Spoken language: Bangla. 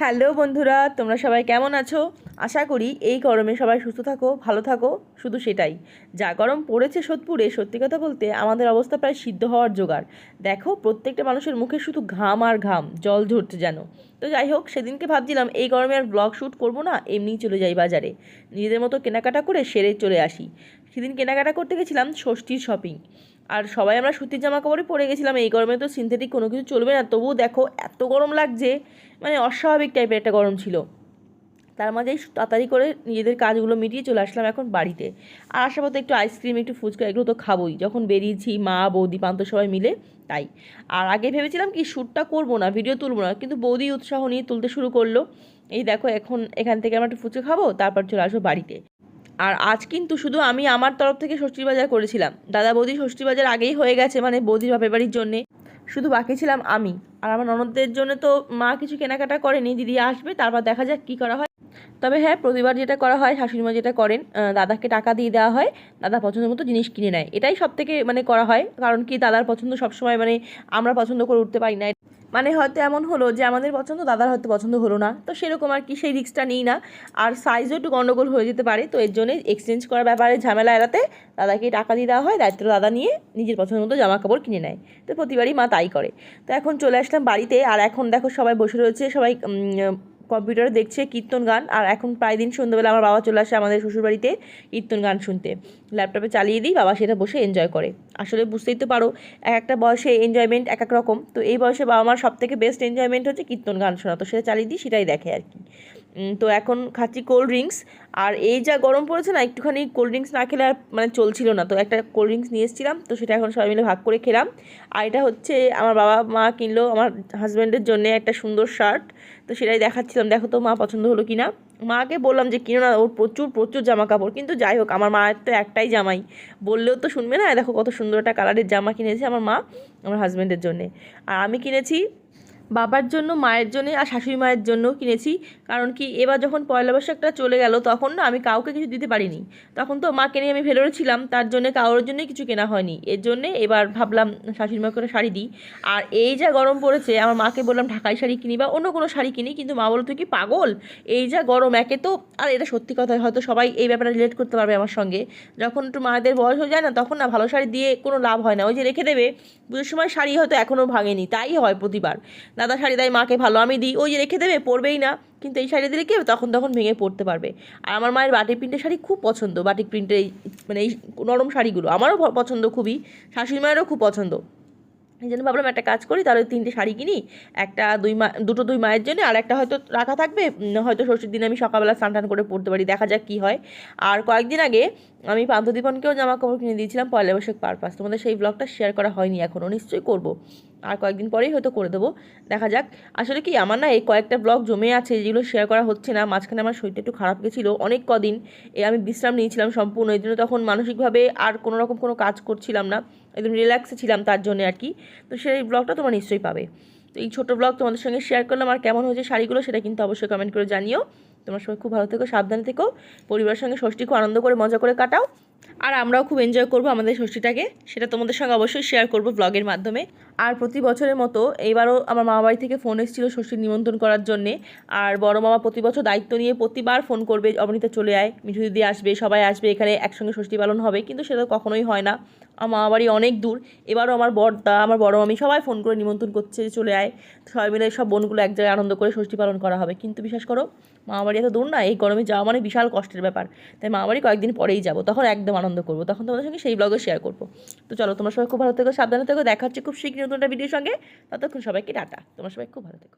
হ্যালো বন্ধুরা, তোমরা সবাই কেমন আছো? আশা করি এই গরমে সবাই সুস্থ থাকো, ভালো থাকো, শুধু সেটাই। যা গরম পড়েছে সোদপুরে, সত্যি কথা বলতে আমাদের অবস্থা প্রায় সিদ্ধ হওয়ার জোগাড়। দেখো, প্রত্যেকটা মানুষের মুখে শুধু ঘাম আর ঘাম, জল ঝরছে যেন। তো যাই হোক, সেদিনকে ভাবছিলাম এই গরমে আর ব্লগ শ্যুট করব না, এমনিই চলে যাই বাজারে। নিজেদের মতো কেনাকাটা করে সেরে চলে আসি। সেদিন কেনাকাটা করতে গেছিলাম ষষ্ঠীর শপিং আর সবাই আমরা সুতির জামা কাপড়ে পরে গেছিলাম। এই গরমে তো সিনথেটিক কোনো কিছু চলবে না। তবুও দেখো, এত গরম লাগছে মানে অস্বাভাবিক টাইপের একটা গরম ছিল। তার মাঝেই তাড়াতাড়ি করে নিজেদের কাজগুলো মিটিয়ে চলে আসলাম এখন বাড়িতে। আর আসার পথে একটু আইসক্রিম একটু ফুচকা, এগুলো তো খাবোই। যখন বেরিয়েছি, মা, বৌদি, পান্ত সবাই মিলে, তাই। আর আগে ভেবেছিলাম কি, শ্যুটটা করব না ভিডিও তুলবো না, কিন্তু বৌদি উৎসাহ নিয়ে তুলতে শুরু করল। এই দেখো, এখন এখান থেকে আমরা একটু ফুচকা খাব, তারপর চলে আসব বাড়িতে। আর আজ কিন্তু শুধু আমি আমার তরফ থেকে ষষ্ঠীর বাজার করেছিলাম। দাদা বৌদি ষষ্ঠীর বাজার আগেই হয়ে গেছে মানে বৌদির বাপের বাড়ির জন্যে। শুধু বাকি ছিলাম আমি। আর আমার ননদদের জন্য তো মা কিছু কেনাকাটা করেনি, দিদি আসবে, তারপর দেখা যাক কী করা হয়। তবে হ্যাঁ প্রতিবার যেটা করা হয়, শাশুড়িমা যেটা করেন দাদাকে টাকা দিয়ে দেওয়া হয়, দাদা পছন্দ মতো জিনিস কিনে নেয়। এটাই সব থেকে মানে করা হয়। কারণ কি, দাদার পছন্দ সবসময় মানে আমরা পছন্দ করে উঠতে পারি না। মানে হয়তো এমন হলো যে আমাদের পছন্দ, দাদার হয়তো পছন্দ হলো না। তো সেরকম আর কি, সেই রিক্সটা নিই না। আর সাইজও একটু গণ্ডগোল হয়ে যেতে পারে। তো এর জন্যে এক্সচেঞ্জ করার ব্যাপারে ঝামেলা এড়াতে দাদাকে টাকা দিয়ে দেওয়া হয়। দায়িত্ব দাদা নিয়ে নিজের পছন্দ মতো জামা কাপড় কিনে নেয়। তো প্রতিবারই মা তাই করে। তো এখন চলে আসলাম বাড়িতে। আর এখন দেখো সবাই বসে রয়েছে। সবাই কম্পিউটারে দেখছে কীর্তন গান, আর এখন প্রায় দিন সন্ধ্যাবেলা আমার বাবা চলে আসে আমাদের শ্বশুরবাড়িতে কীর্তন গান শুনতে। ল্যাপটপে চালিয়ে দিই, বাবা সেটা বসে এনজয় করে। আসলে বুঝতেই তো পারো, এক একটা বয়সে এনজয়মেন্ট এক এক রকম। তো এই বয়সে বাবা মার সব থেকে বেস্ট এনজয়মেন্ট হচ্ছে কীর্তন গান শোনা। তো সেটা চালিয়ে দিই, সেটাই দেখে আর কি। তো এখন খাচ্ছি কোল্ড ড্রিঙ্কস আর এই যা গরম পড়েছে না, একটুখানি কোল্ড ড্রিঙ্কস না খেলে আর মানে চলছিল না। তো একটা কোল্ড ড্রিঙ্কস নিয়ে এসেছিলাম, তো সেটা এখন সবাই মিলে ভাগ করে খেলাম। আর এটা হচ্ছে আমার বাবা, মা কিনলো আমার হাজব্যান্ডের জন্য একটা সুন্দর শার্ট তো সেটাই দেখাচ্ছিলাম। দেখো তো মা পছন্দ হলো কি না মাকে বললাম যে, কিনো না, ওর প্রচুর প্রচুর জামা কাপড় কিন্তু যাই হোক, আমার মায়ের তো একটাই জামাই। বললেও তো শুনবে না, দেখো কত সুন্দর একটা কালারের জামা কিনেছে আমার মা, আমার হাজব্যান্ডের জন্যে। আর আমি কিনেছি বাবার জন্য, মায়ের জন্য আর শাশুড়ি মায়ের জন্য কিনেছি। কারণ কি, এবার যখন পয়লা বৈশাখটা চলে গেল, তখন না আমি কাউকে কিছু দিতে পারিনি। তখন তো মাকে নিয়ে আমি ভেলোরে ছিলাম, তার জন্য কারোর জন্যই কিছু কেনা হয়নি। এর জন্যে এবার ভাবলাম শাশুড়ি মাকে শাড়ি দিই। আর এই যা গরম পড়েছে, আমার মাকে বললাম, ঢাকাই শাড়ি কিনি বা অন্য কোনো শাড়ি কিনি। কিন্তু মা বলো তুই কি পাগল? এই যা গরম, একে তো আর এটা সত্যি কথা, হয়তো সবাই এই ব্যাপারে রিলেট করতে পারবে আমার সঙ্গে। যখন একটু মায়েদের বয়স হয়ে যায় না, তখন না ভালো শাড়ি দিয়ে কোনো লাভ হয় না। ওই যে রেখে দেবে, পুজোর সময় শাড়ি হয়তো এখনও ভাঙেনি, তাই হয় প্রতিবার। দাদা শাড়ি দেয়, মাকে ভালো আমি দিই। ওই যে রেখে দেবে, পরবেই না। কিন্তু এই শাড়ি দিলে কি হবে? তখন তখন ভেঙে পড়তে পারবে। আর আমার মায়ের বাটিক প্রিন্টের শাড়ি খুব পছন্দ। বাটিক প্রিন্টের এই মানে এই নরম শাড়িগুলো। আমারও পছন্দ খুবই। শাশুড়ি মায়েরও খুব পছন্দ। এই জন্য ভাবলাম একটা কাজ করি, তাহলে তিনটে শাড়ি কিনি, একটা দুই মা, দুটো দুই মায়ের জন্য, আর একটা হয়তো রাখা থাকবে হয়তো ষষ্ঠীর দিনে আমি সকালবেলা স্নান টান করে পড়তে পারি, দেখা যাক কী হয়। আর কয়েকদিন আগে আমি পান্থদীপনকেও জামা কাপড় কিনে দিয়েছিলাম পয়লা বৈশাখ পারপাস তোমাদের সেই ব্লগটা শেয়ার করা হয়নি এখনও নিশ্চয়ই করব। আর কয়েকদিন পরেই হয়তো করে দেবো, দেখা যাক। আসলে কি, আমার না এই কয়েকটা ব্লগ জমে আছে, যেগুলো শেয়ার করা হচ্ছে না, মাঝখানে আমার শরীরটা একটু খারাপ গেছিল, অনেক কদিন এ আমি বিশ্রাম নিয়েছিলাম সম্পূর্ণ, এই জন্য তখন মানসিকভাবে আর কোনো রকম কোনো কাজ করছিলাম না। একদম রিল্যাক্সে ছিলাম তার জন্য আর কি। তো সেই ব্লগটা তোমার নিশ্চয়ই পাবে। তো এই ছোটো ব্লগ তোমাদের সঙ্গে শেয়ার করলাম আর কেমন হয়েছে শাড়িগুলো সেটা কিন্তু অবশ্যই কমেন্ট করে জানিও। তোমার সবাই খুব ভালো থেকো, সাবধানে থেকো, পরিবারের সঙ্গে ষষ্ঠী খুব আনন্দ করে, মজা করে কাটাও। আর আমরাও খুব এনজয় করব আমাদের ষষ্ঠীটাকে, সেটা তোমাদের সঙ্গে অবশ্যই শেয়ার করব ব্লগের মাধ্যমে। আর প্রতি বছরের মতো এইবারও আমার মামা বাড়ি থেকে ফোন এসেছিল ষষ্ঠীর নিমন্ত্রণ করার জন্যে। আর বড় মামা প্রতি বছর দায়িত্ব নিয়ে প্রতিবার ফোন করবে, অবনীতা চলে আয়, মিঠু দিদি আসবে, সবাই আসবে, এখানে একসঙ্গে ষষ্ঠী পালন হবে। কিন্তু সেটা কখনোই হয় না। আমার মামা বাড়ি অনেক দূর, এবারও আমার বড়দা আমার বড় মামি সবাই ফোন করে নিমন্ত্রণ করছে চলে আয়। সবাই মিলে সব বোনগুলো এক জায়গায় আনন্দ করে ষষ্ঠী পালন করা হবে। কিন্তু বিশ্বাস করো, মামা বাড়ি এত দূর না, এই গরমে যাওয়া মানে বিশাল কষ্টের ব্যাপার। তাই মামা বাড়ি কয়েকদিন পরেই যাব, তখন একদম আনন্দ করব। তখন তোমাদের সঙ্গে সেই ব্লগে শেয়ার করব। তো চলো, তোমরা সবাই খুব ভালো থেকো, সাবধানে থেকো, দেখা হচ্ছে খুব শীঘ্রই। নতুন একটা ভিডিওর সঙ্গে। ততক্ষণ সবাইকে টাটা। তোমার সবাই খুব ভালো থেকো।